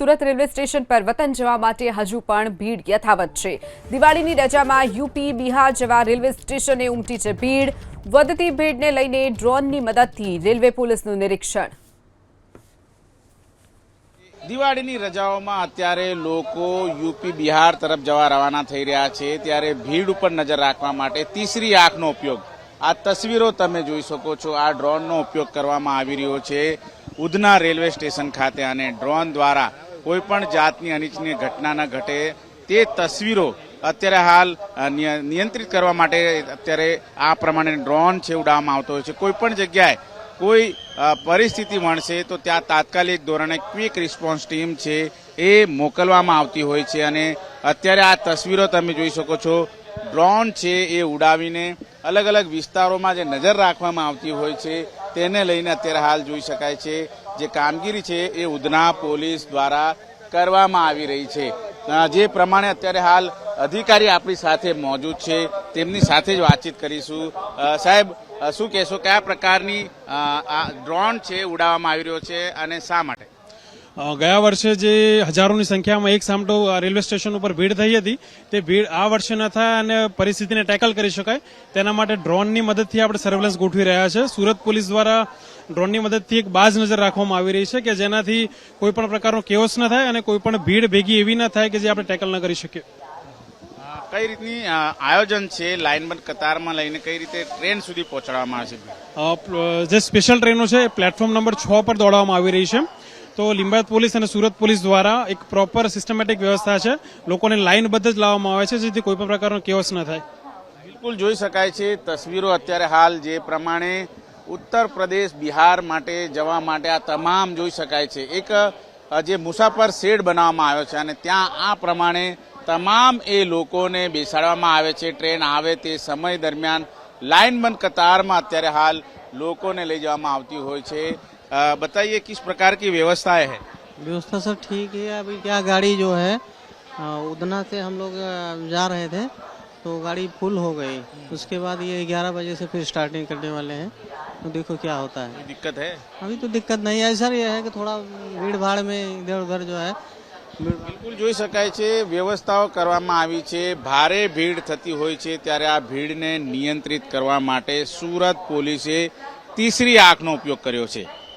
Surat railway station પર વતન જવા માટે હજુ પણ ભીડ યથાવત છે. દિવાળીની રજામાં યુપી, બિહાર જેવા રેલવે સ્ટેશને ઉમટી છે ભીડ. વધતી ભીડને લઈને ડ્રોનની મદદથી રેલવે પોલીસનું નિરીક્ષણ. દિવાળીની રજાઓમાં અત્યારે લોકો યુપી, બિહાર તરફ જવા રવાના થઈ રહ્યા છે. ત્યારે ભીડ ઉપર નજર રાખવા માટે તીસરી આંખનો ઉપયોગ. આ તસવીરો તમે જોઈ શકો છો. આ ડ્રોનનો ઉપયોગ કરવામાં આવી રહ્યો છે ઉધના રેલવે સ્ટેશન ખાતે અને ડ્રોન દ્વારા કોઈ પણ જાતની અનિચ્છનીય ઘટના ન ઘટે તે તસવીરો અત્યારે હાલ નિય- નિયંત્રિત કરવા માટે અત્યારે આ પ્રમાણે ડ્રોન છે ઉડાવવામાં આવતો હોય છે. કોઈ પણ જગ્યાએ કોઈ પરિસ્થિતિ મળશે તો ત્યાં તાત્કાલિક ધોરણે ક્વિક રિસ્પોન્સ ટીમ છે એ મોકલવામાં આવતી હોય છે અને અત્યારે આ તસવીરો તમે જોઈ શકો છો. ડ્રોન છે એ ઉડાવીને અલગ અલગ વિસ્તારોમાં જે નજર રાખવામાં આવતી હોય છે તેને લઈને અત્યારે હાલ જોઈ શકાય છે. જે કામગીરી છે એ ઉધના પોલીસ દ્વારા કરવામાં આવી રહી છે. જે પ્રમાણે અત્યારે હાલ અધિકારી આપણી સાથે મોજૂદ છે. તેમની સાથે જ વાતચીત કરીશું. સાહેબ શું કહેશો, કયા પ્રકારની ડ્રોન છે, ઉડાવવામાં આવી રહ્યો છે અને શા માટે? ગયા વર્ષે જે હજારોની સંખ્યામાં એક સામટો રેલવે સ્ટેશન ઉપર ભીડ થઈ હતી તે ભીડ આ વર્ષે ન થાય અને પરિસ્થિતિને ટેકલ કરી શકાય. તેના માટે ડ્રોનની મદદથી આપણે સર્વેલન્સ ગોઠવી રહ્યા છે. સુરત પોલીસ દ્વારા ડ્રોનની મદદથી એક બાજ નજર રાખવામાં આવી રહી છે કે જેનાથી કોઈ પણ પ્રકારનો કેઓસ ન થાય અને કોઈ પણ ભીડ ભેગી એવી ન થાય કે જે આપણે ટેકલ ન કરી શકીએ. કઈ રીતની આયોજન છે લાઇનબંધ કતારમાં લઈને કઈ રીતે ટ્રેન સુધી પહોંચાડવામાં આવે છે? જે સ્પેશિયલ ટ્રેનો છે પ્લેટફોર્મ નંબર છ પર દોડાવવામાં આવી રહી છે. તો લિંબાયત પોલીસ અને સુરત પોલીસ દ્વારા એક પ્રોપર સિસ્ટમેટિક વ્યવસ્થા છે. લોકોને લાઇનબદ્ધ જ લાવવામાં આવે છે, જેથી કોઈ પણ પ્રકારનો કેવસ ન થાય. બિલકુલ જોઈ શકાય છે. તસવીરો અત્યારે હાલ જે પ્રમાણે ઉત્તર પ્રદેશ, બિહાર માટે જવા માટે આ તમામ જોઈ શકાય છે. એક જે મુસાફર શેડ બનાવવામાં આવ્યો છે અને ત્યાં આ પ્રમાણે તમામ એ લોકોને બેસાડવામાં આવે છે. ટ્રેન આવે તે સમય દરમિયાન લાઇનબંધ કતારમાં અત્યારે હાલ લોકોને લઈ જવામાં આવતી હોય છે. बताइए किस प्रकार की व्यवस्थाएं है व्यवस्था सब ठीक है अभी क्या गाड़ी जो है अ, उधना से हम लोग अ, जा रहे थे तो गाड़ी फुल हो गई उसके बाद ये 11 बजे से फिर स्टार्टिंग करने वाले हैं तो देखो क्या होता है कोई दिक्कत है अभी तो दिक्कत नहीं है सर ये है कि थोड़ा भीड़ भाड़ में इधर उधर जो है भीड़- બિલકુલ જોઈ શકાય છે વ્યવસ્થાઓ કરવામાં આવી છે ભારે ભીડ થતી હોય છે ત્યારે આ ભીડને નિયંત્રિત કરવા માટે સુરત પોલીસે તીસરી આંખનો ઉપયોગ કર્યો છે